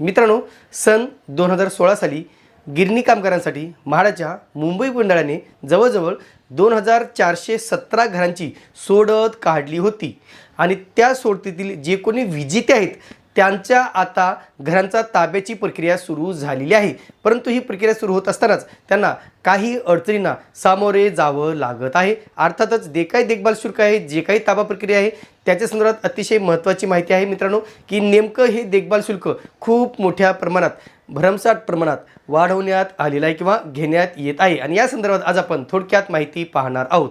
मित्रांनो सन दोन हजार सोळा साली गिरणी कामगारांसाठी म्हाडाच्या मुंबई मंडळाने जवळजवळ दोन हजार चारशे सतरा घरांची सोडत काढली होती. आणि त्या सोडतीतील जे कोणी विजेते आहेत त्यांच्या आता घरांचा ताब्याची प्रक्रिया सुरू झालेली आहे. परंतु ही प्रक्रिया सुरू होत असतानाच त्यांना काही अडचणींना सामोरे जावं लागत आहे. अर्थातच जे काही देखभाल शुल्क आहे जे काही ताबा प्रक्रिया आहे त्याच्या संदर्भात अतिशय महत्त्वाची माहिती आहे मित्रांनो की नेमकं हे देखभाल शुल्क खूप मोठ्या प्रमाणात भरमसाठ प्रमाणात वाढवण्यात आलेलं आहे किंवा घेण्यात येत आहे. आणि या संदर्भात आज आपण थोडक्यात माहिती पाहणार आहोत.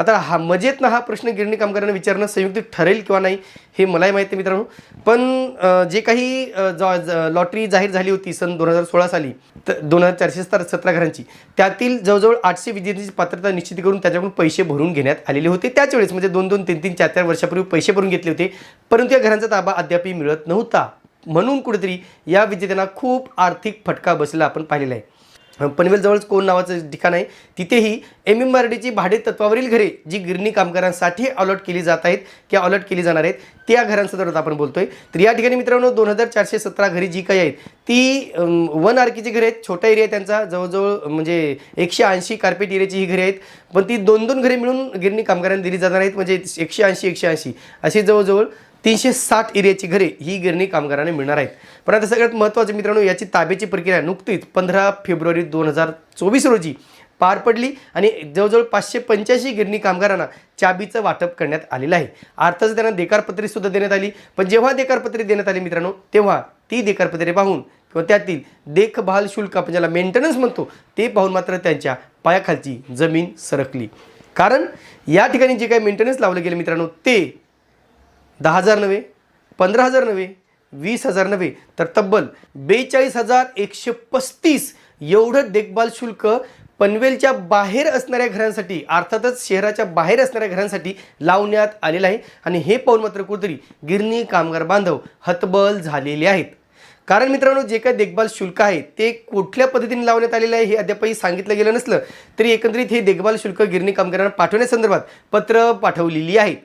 आता हा मजेत ना हा प्रश्न गिरणी कामगारांना विचारणं संयुक्त ठरेल किंवा नाही हे मलाही माहिती आहे मित्रांनो. पण जे काही ज- लॉटरी जाहीर झाली होती सन दोन हजार सोळा साली तर दोन हजार चारशे सतरा सतरा घरांची त्यातील जवळजवळ आठशे विद्यार्थ्यांची पात्रता निश्चित करून त्याच्याकडून पैसे भरून घेण्यात आलेले होते. त्याच वेळेस म्हणजे दोन दोन तीन तीन चार चार वर्षापूर्वी पैसे भरून घेतले होते. परंतु या घरांचा ताबा अद्यापही मिळत नव्हता. म्हणून कुठेतरी या विजेत्यांना खूप आर्थिक फटका बसला आपण पाहिलेला आहे. पनवेलजवळच कोण नावाचं ठिकाण आहे तिथेही एम एम आर डीची भाडे तत्वावरील घरे जी गिरणी कामगारांसाठी अलॉट केली जात आहेत किंवा अलॉट केली जाणार आहेत त्या घरांसंदर्भात आपण बोलतोय. तर या ठिकाणी मित्रांनो दोन हजार चारशे सतरा घरी जी काही आहेत ती वन आरकीची घरे आहेत. छोटा एरिया आहे त्यांचा जवळजवळ म्हणजे एकशे ऐंशी कार्पेट एरियाची ही घरे आहेत. पण ती दोन दोन घरे मिळून गिरणी कामगारांना दिली जाणार आहेत म्हणजे एकशे ऐंशी एकशे ऐंशी अशी जवळजवळ तीनशे साठ एरियाची घरे ही गिरणी कामगारांना मिळणार आहेत. पण आता सगळ्यात महत्त्वाचं मित्रांनो याची ताब्याची प्रक्रिया नुकतीच पंधरा फेब्रुवारी दोन हजार चोवीस रोजी पार पडली आणि जवळजवळ पाचशे पंच्याऐंशी गिरणी कामगारांना चाबीचं वाटप करण्यात आलेलं आहे. अर्थातच त्यांना देकारपत्रीसुद्धा देण्यात आली. पण जेव्हा देकारपत्री देण्यात आली मित्रांनो तेव्हा ती देकारपत्रे पाहून किंवा त्यातील देखभाल शुल्क आपण ज्याला मेंटेनन्स म्हणतो ते पाहून मात्र त्यांच्या पायाखालची जमीन सरकली. कारण या ठिकाणी जे काही मेंटेनन्स लावलं गेलं मित्रांनो ते दहा हजार नव्हे पंधरा हजार नव्हे वीस हजार नव्हे तर तब्बल बेचाळीस हजार एकशे पस्तीस एवढं देखभाल शुल्क पनवेलच्या बाहेर असणाऱ्या घरांसाठी अर्थातच शहराच्या बाहेर असणाऱ्या घरांसाठी लावण्यात आलेलं आहे. आणि हे पाहून मात्र कुठेतरी गिरणी कामगार बांधव हतबल झालेले आहेत. कारण मित्रांनो जे काही देखभाल शुल्क आहे ते कुठल्या पद्धतीने लावण्यात आलेलं आहे हे अद्यापही सांगितलं गेलं नसलं तरी एकंदरीत हे देखभाल शुल्क गिरणी कामगारांना पाठवण्यासंदर्भात पत्र पाठवलेली आहेत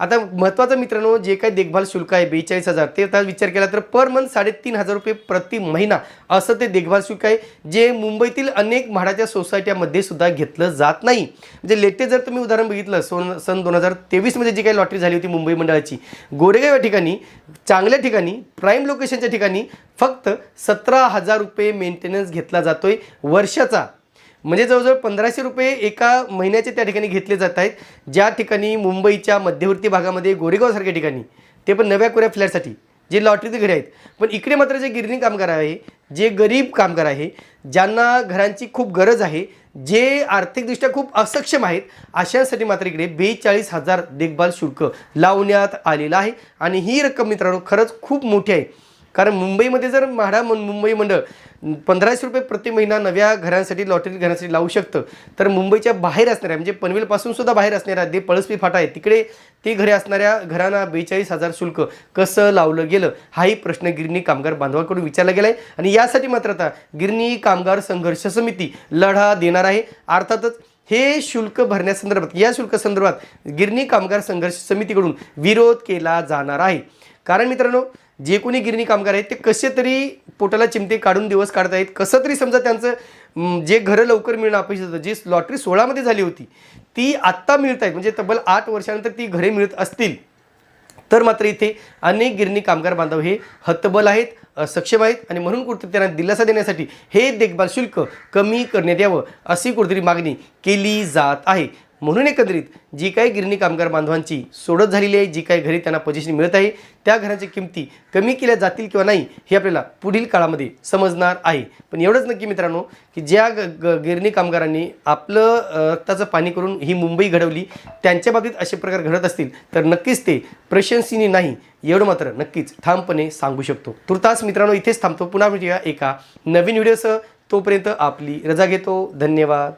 आता महत्त्वाचं मित्रांनो जे काही देखभाल शुल्क आहे बेचाळीस हजार ते आता विचार केला तर पर मंथ साडेतीन हजार रुपये प्रति महिना असं ते देखभाल शुल्क आहे जे मुंबईतील अनेक म्हाडाच्या सोसायट्यामध्ये सुद्धा घेतलं जात नाही. म्हणजे लेटेस्ट जर तुम्ही उदाहरण बघितलं सोन सन दोन हजार तेवीसमध्ये जी काही लॉटरी झाली होती मुंबई मंडळाची गोरेगाव या ठिकाणी चांगल्या ठिकाणी प्राईम लोकेशनच्या ठिकाणी फक्त सतरा हजार रुपये मेंटेनन्स घेतला जातोय वर्षाचा. म्हणजे जवळजवळ पंधराशे रुपये एका महिन्याचे त्या ठिकाणी घेतले जात आहेत. ज्या ठिकाणी मुंबईच्या मध्यवर्ती भागामध्ये गोरेगावसारख्या ठिकाणी ते पण नव्या कोऱ्या फ्लॅटसाठी जे लॉटरीचे घरे आहेत. पण इकडे मात्र जे गिरणी कामगार आहे जे गरीब कामगार आहे ज्यांना घरांची खूप गरज आहे जे आर्थिकदृष्ट्या खूप असक्षम आहेत अशांसाठी मात्र इकडे बेचाळीस हजार देखभाल शुल्क लावण्यात आलेलं आहे. आणि ही रक्कम मित्रांनो खरंच खूप मोठी आहे. कारण मुंबईमध्ये जर म्हाडा मुंबई मंडळ पंधराशे रुपये प्रति महिना नव्या घरांसाठी लॉटरी घरांसाठी लावू शकतं तर मुंबईच्या बाहेर असणाऱ्या म्हणजे पनवेलपासून सुद्धा बाहेर असणाऱ्या जे पळसपी फाटा आहे तिकडे ती घरे असणाऱ्या घरांना बेचाळीस हजार शुल्क कसं लावलं गेलं हाही प्रश्न गिरणी कामगार बांधवाकडून विचारला गेला आहे आणि यासाठी मात्र आता गिरणी कामगार संघर्ष समिती लढा देणार आहे. अर्थातच हे शुल्क भरण्यासंदर्भात या शुल्क संदर्भात गिरणी कामगार संघर्ष समितीकडून विरोध केला जाणार आहे. कारण मित्रांनो जे कोणी गिरणी कामगार आहेत ते कसे तरी पोटाला चिमटे काढून दिवस काढत आहेत कसं तरी समजा त्यांचं जे घरं लवकर मिळणं अपेक्षित होतं जी लॉटरी सोळामध्ये झाली होती ती आत्ता मिळत आहेत म्हणजे तब्बल आठ वर्षानंतर ती घरे मिळत असतील. तर मात्र इथे अनेक गिरणी कामगार बांधव हे हतबल आहेत सक्षम आहेत आणि म्हणून कुठेतरी त्यांना दिलासा देण्यासाठी हे देखभाल शुल्क कमी करण्यात यावं अशी कुठेतरी मागणी केली जात आहे. म्हणून एकंदरीत जी काही गिरणी कामगार बांधवांची सोडत झालेली आहे जी काही घरी त्यांना पोझिशन मिळत आहे त्या घरांच्या किमती कमी केल्या जातील किंवा नाही हे आपल्याला पुढील काळामध्ये समजणार आहे. पण एवढंच नक्की मित्रांनो की ज्या ग ग- गिरणी कामगारांनी आपलं रक्ताचं पाणी करून ही मुंबई घडवली त्यांच्या बाबतीत असे प्रकार घडत असतील तर नक्कीच ते प्रशंसनीय नाही एवढं मात्र नक्कीच ठामपणे सांगू शकतो. तुर्तास मित्रांनो इथेच थांबतो. पुन्हा भेटूया एका नवीन व्हिडिओसह. तोपर्यंत आपली रजा घेतो. धन्यवाद.